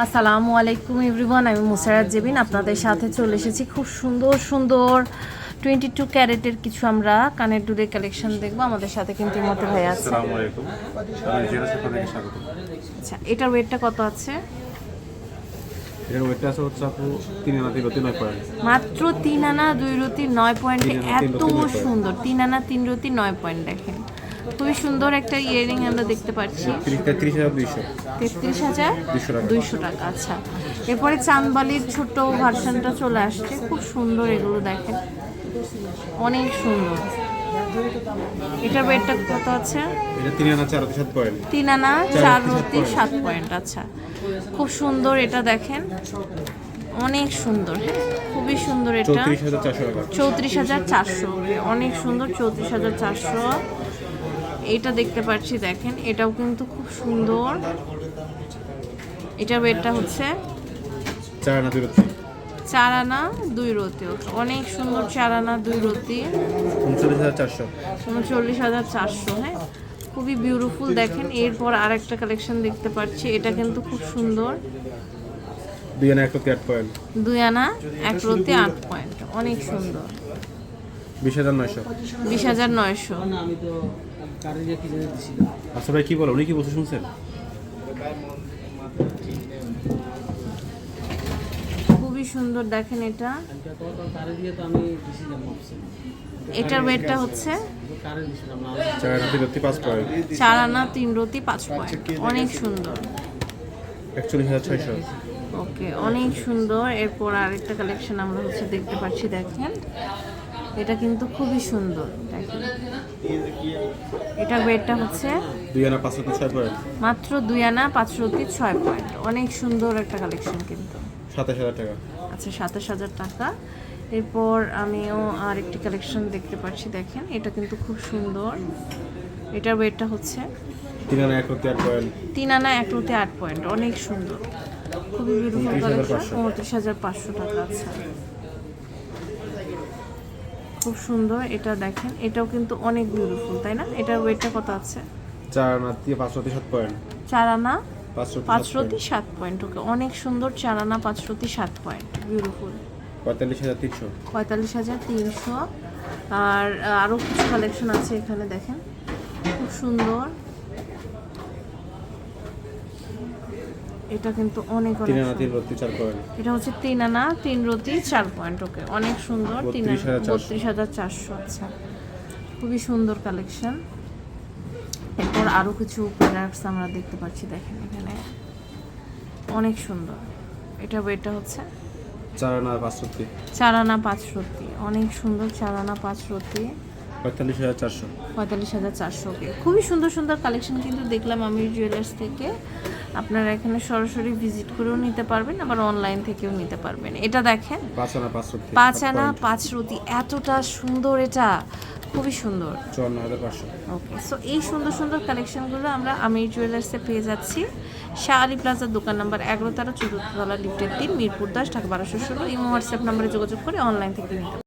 আসসালামু আলাইকুম এভরিওয়ান আমি মুসারাত জেবিন আপনাদের সাথে চলে এসেছি খুব সুন্দর সুন্দর টোয়েন্টি টু ক্যারেটের কিছু আমরা কানের দুলের কালেকশন দেখব। আমাদের সাথে কিন্তু মতো ভাই আছে। আচ্ছা এটার ওয়েটটা কত আছে? এর ওয়েটটা আছে হচ্ছে আপু তিন আনা তিন নয় পয়েন্ট। মাত্র তিন আনা দুই রতি নয় পয়েন্টে। এত। সুন্দর তিন আনা তিন রতি নয় পয়েন্ট দেখেন। খুবই সুন্দর একটা ইয়ারিং আমরা দেখতে পাচ্ছি। তেত্রিশ হাজার দুইশো। তেত্রিশ হাজার দুইশো টাকা। আচ্ছা। এরপরে চাঁদবালির ছোট ভার্সনটা চলে আসছে। খুব সুন্দর এগুলো দেখেন। অনেক সুন্দর। এটার ওয়েটটা কত আছে? এটা তিন আনা চার রতি সাত পয়েন্ট। আচ্ছা। খুব সুন্দর এটা দেখেন। অনেক সুন্দর হ্যাঁ? খুবই সুন্দর এটা। চৌত্রিশ হাজার চারশো অনেক সুন্দর। চৌত্রিশ হাজার চারশো। এটা দেখতে পাচ্ছি দেখেন এটাও কিন্তু খুব সুন্দর। এটার ওয়েটটা হচ্ছে চার আনা দুই রত্তি। চার আনা দুই রতি অনেক সুন্দর চার আনা দুই রতি উনচল্লিশ হাজার চারশো। উনচল্লিশ হাজার চারশো হ্যাঁ? খুবই বিউটিফুল দেখেন এরপর আরেকটা কালেকশন দেখতে পাচ্ছি এটা কিন্তু খুব সুন্দর। দুই আনা এক রত্তি আট পয়েন্ট। দুই আনা এক রতি আট পয়েন্ট অনেক সুন্দর। বিশ হাজার নয়শো। বিশ হাজার নয়শো। আচ্ছা ভাই কি বলো? উনি কি বলছে শুনছেন? খুবই সুন্দর দেখেন এটা। এটার ওয়েটটা হচ্ছে চার আনা তিন পাঁচ পয়েন্ট। চার আনা তিন রতি পাঁচ পয়েন্ট। অনেক সুন্দর। একচল্লিশ হাজার ছয়শো। ওকে অনেক সুন্দর। এরপর আরেকটা কালেকশন আমরা হচ্ছে দেখতে পাচ্ছি দেখেন। এটা কিন্তু খুবই সুন্দর দেখেন। এটার ওয়েটটা হচ্ছে দুই আনা পাঁচ রত্তি ছয় পয়েন্ট মাত্র দুই আনা পাঁচশো রতি ছয় পয়েন্ট অনেক সুন্দর একটা কালেকশন কিন্তু। সাতাশ হাজার টাকা। আচ্ছা সাতাশ হাজার টাকা। এরপর আমিও আর একটি কালেকশন দেখতে পাচ্ছি দেখেন। এটা কিন্তু খুব সুন্দর। এটার ওয়েটটা হচ্ছে তিন আনা এক রত্তি আট পয়েন্ট তিন আনা এক রুতে আট পয়েন্ট অনেক সুন্দর। খুবই বিউটিফুল কালেকশন উনত্রিশ হাজার পাঁচশো টাকা আচ্ছা। খুব সুন্দর এটা দেখেন এটাও কিন্তু অনেক বিউটিফুল তাই না? এটার ওয়েটটা কত আছে? চার আনা দিয়ে পাঁচ রত্তি সাত পয়েন্ট চার আনা পাঁচ রত্তি সাত পয়েন্ট ওকে অনেক সুন্দর চার আনা পাঁচ রতি সাত পয়েন্ট বিউটিফুল পঁয়তাল্লিশ হাজার তিনশো। পঁয়তাল্লিশ হাজার তিনশো। আর আরও কিছু কালেকশন আছে এখানে দেখেন খুব সুন্দর। এটা কিন্তু অনেক তিন আনা তিন। রত্তি চার পয়েন্ট। এটা হচ্ছে তিন আনা তিন রতি চার পয়েন্ট ওকে। অনেক সুন্দর তিন বত্রিশ হাজার চারশো। আচ্ছা। খুবই সুন্দর কালেকশন এরপর আরও কিছু প্রোডাক্টস আমরা দেখতে পাচ্ছি দেখেন এখানে। অনেক সুন্দর। এটা ওয়েটটা হচ্ছে? চার আনা পাঁচ রত্তি। চার আনা পাঁচ রতি অনেক সুন্দর চার আনা পাঁচ রতি পঁয়তাল্লিশ হাজার চারশো। পঁয়তাল্লিশ হাজার চারশো খুবই সুন্দর সুন্দর কালেকশন কিন্তু দেখলাম আমি জুয়েলার্স থেকে। আপনারা এখানে সরাসরি ভিজিট করেও নিতে পারবেন আবার অনলাইন থেকেও নিতে পারবেন। এটা দেখেন। পাঁচ আনা পাঁচ রতি এতটা সুন্দর এটা। খুবই সুন্দর। ওকে সো এই সুন্দর সুন্দর কালেকশনগুলো আমরা আমির জুয়েলার্সে পেয়ে যাচ্ছি। শাহ আলী প্লাজার দোকান নাম্বার এগারো তেরো চতুর্থ তলা লিফটের তিন মিরপুর দাস ঢাকা বারোশো ষোলো। এই হোয়াটসঅ্যাপ নাম্বারে যোগাযোগ করে অনলাইন থেকে নিতে